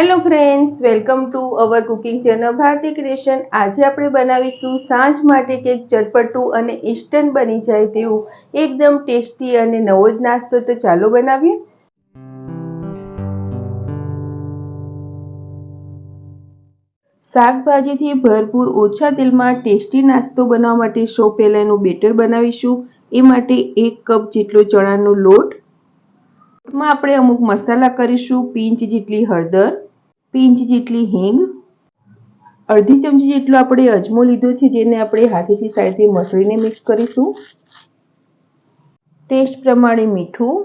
Hello friends welcome to our cooking channel Bharati creation આજે આપણે બનાવીશું સાંજ માટે કંઈક ચટપટું અને ઇન્સ્ટન્ટ બની જાય તેવું. એકદમ ટેસ્ટી અને નવો જ નાસ્તો. તો ચાલો બનાવીએ. શાકભાજીથી ભરપૂર ઓછા તેલમાં ટેસ્ટી નાસ્તો બનાવવા માટે સૌ પહેલાં એનું બેટર બનાવીશું. એ માટે એક કપ જેટલો ચણાનો લોટ. માં આપણે અમુક મસાલા કરીશું. પિંચ જેટલી હળદર. પિંચ જેટલી હિંગ, અડધી ચમચી જેટલો આપણે અજમો લીધો છે, જેને આપણે હાથેથી સાઈડથી મસળીને મિક્સ કરીશું. ટેસ્ટ પ્રમાણે મીઠું,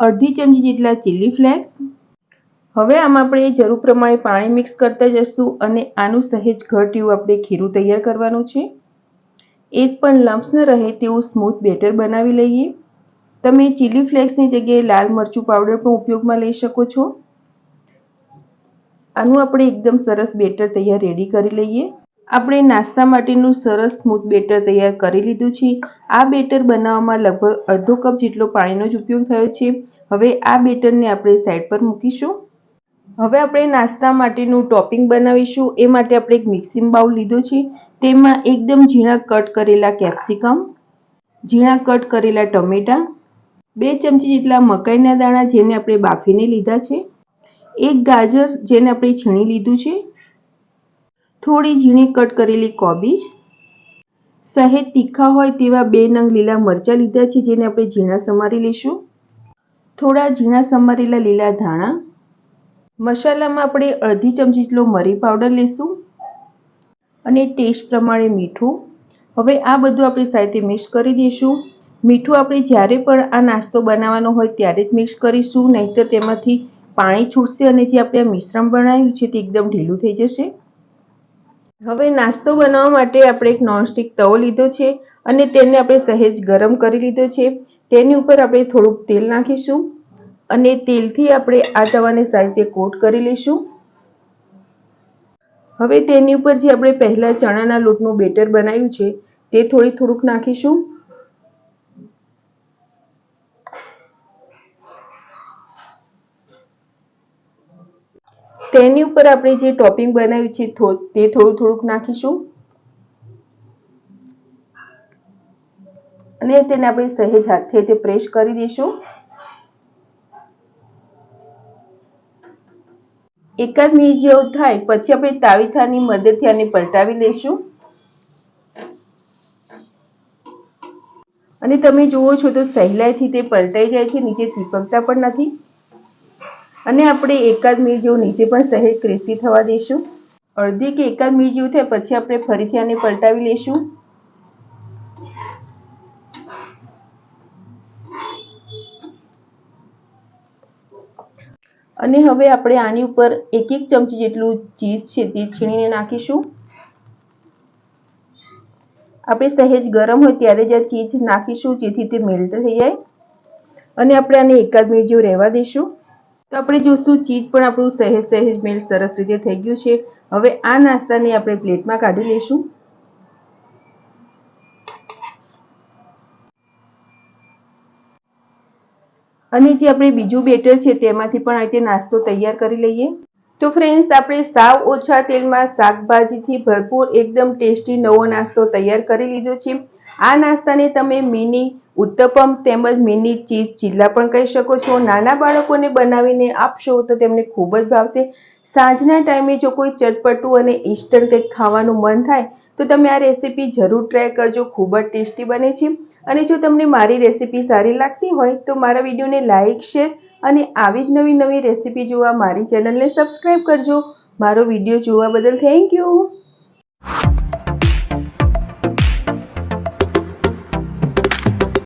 અડધી ચમચી જેટલા ચીલી ફ્લેક્સ હવે આમાં આપણે જરૂર પ્રમાણે પાણી મિક્સ કરતા જશું અને આનું સહેજ ઘટ એવું આપણે ખીરું તૈયાર કરવાનું છે. એક પણ લમ્સ ન રહે તેવું સ્મૂથ બેટર બનાવી લઈએ. તમે ચીલી ફ્લેક્સની જગ્યાએ લાલ મરચું પાવડર પણ ઉપયોગમાં લઈ શકો છો. આનું આપણે એકદમ સરસ બેટર તૈયાર રેડી કરી લઈએ. આપણે નાસ્તા માટેનું સરસ સ્મૂથ બેટર તૈયાર કરી લીધું છે. આ બેટર બનાવવામાં લગભગ અડધો કપ જેટલો પાણીનો જ ઉપયોગ થયો છે. હવે આ બેટરને આપણે સાઈડ પર મૂકીશું. હવે આપણે નાસ્તા માટેનું ટોપિંગ બનાવીશું. એ માટે આપણે એક મિક્સિંગ બાઉલ લીધો છે. તેમાં એકદમ ઝીણા કટ કરેલા કેપ્સિકમ ઝીણા કટ કરેલા ટમેટા, બે ચમચી જેટલા મકાઈના દાણા જેને આપણે બાફીને લીધા છે. એક ગાજર જેને આપણે છીણી લીધું છે, થોડી ઝીણી કટ કરેલી કોબીજ, સહેજ તીખા હોય તેવા બે નંગ લીલા મરચાં લીધા છે જેને આપણે ઝીણા સમારી લઈશું. થોડા ઝીણા સમારેલા લીલા ધાણા, મસાલામાં આપણે અડધી ચમચી જેટલો મરી પાવડર લઈશું અને ટેસ્ટ પ્રમાણે મીઠું. હવે આ બધું આપણે સાથે મિક્સ કરી દઈશું. મીઠું આપણે જ્યારે પણ આ નાસ્તો બનાવવાનો હોય ત્યારે જ મિક્સ કરીશું, નહીંતર તેમાંથી પાણી છૂટશે અને જે આપણે આ મિશ્રણ બનાવ્યું છે તે એકદમ ઢીલું થઈ જશે. હવે નાસ્તો બનાવવા માટે આપણે એક નોનસ્ટિક તવો લીધો છે અને તેને આપણે સહેજ ગરમ કરી લીધો છે. તેની ઉપર આપણે થોડુંક તેલ નાખીશું અને તેલથી આપણે આ તવાને સારી રીતે કોટ કરી લઈશું. હવે તેની ઉપર જે આપણે પહેલાં ચણાના લોટનું બેટર બનાવ્યું છે તે થોડી થોડુંક નાખીશું. તેની ઉપર આપણે જે ટોપિંગ બનાવ્યું છે તે થોડું થોડુંક નાખીશું. અને તેને આપણે સહેજ હાથે તે પ્રેસ કરી દઈશું. એકાદ મિનિટ જેવું થાય, પછી આપણે તાવીથાની મદદથી આને પલટાવી લઈશું. અને તમે જુઓ છો તો સહેલાઈથી તે પલટાઈ જાય છે, નીચે ચીપકતા પણ નથી. અને આપણે એકાદ મિનિટ જેવું નીચે પણ સહેજ ક્રિસ્પી થવા દઈશું. અડધી કે એકાદ મિનિટ જેવું થાય પછી આપણે ફરીથી આને પલટાવી લઈશું. અને હવે આપણે આની ઉપર એક એક ચમચી જેટલું ચીઝ છે તે છીણીને નાખીશું. આપણે સહેજ ગરમ હોય ત્યારે જ આ ચીઝ નાખીશું જેથી તે મેલ્ટ થઈ જાય. અને આપણે આને એકાદ મિનિટ જેવું રહેવા દઈશું. તો આપણે જોશું ચીઝ પણ આપણું સહેજ સહેજ મેલ્ટ સરસ રીતે થઈ ગયું છે. હવે આ નાસ્તાને આપણે પ્લેટમાં કાઢી લઈશું. અને જે આપણે બીજું બેટર છે તેમાંથી પણ આ નાસ્તો તૈયાર કરી લઈએ. તો ફ્રેન્ડ્સ, આપણે સાવ ઓછા તેલમાં શાકભાજીથી ભરપૂર એકદમ ટેસ્ટી નવો નાસ્તો તૈયાર કરી લીધો છે. આ નાસ્તાને તમે મિની ઉત્તપમ તેમજ મિની ચીઝ ચીલ્લા પણ કહી શકો છો. નાના બાળકોને બનાવીને આપશો તો તેમને ખૂબ જ ભાવશે. સાંજના ટાઈમે જો કોઈ ચટપટું અને ઇન્સ્ટન્ટ કંઈક ખાવાનું મન થાય, તો તમે આ રેસીપી જરૂર ટ્રાય કરજો. ખૂબ જ ટેસ્ટી બને છે. અને જો તમને મારી રેસીપી સારી લાગતી હોય, તો મારા વિડીયોને લાઇક શેર અને આવી જ નવી નવી રેસીપી જોવા મારી ચેનલને સબસ્ક્રાઈબ કરજો. મારો વીડિયો જોવા બદલ થેન્ક યુ.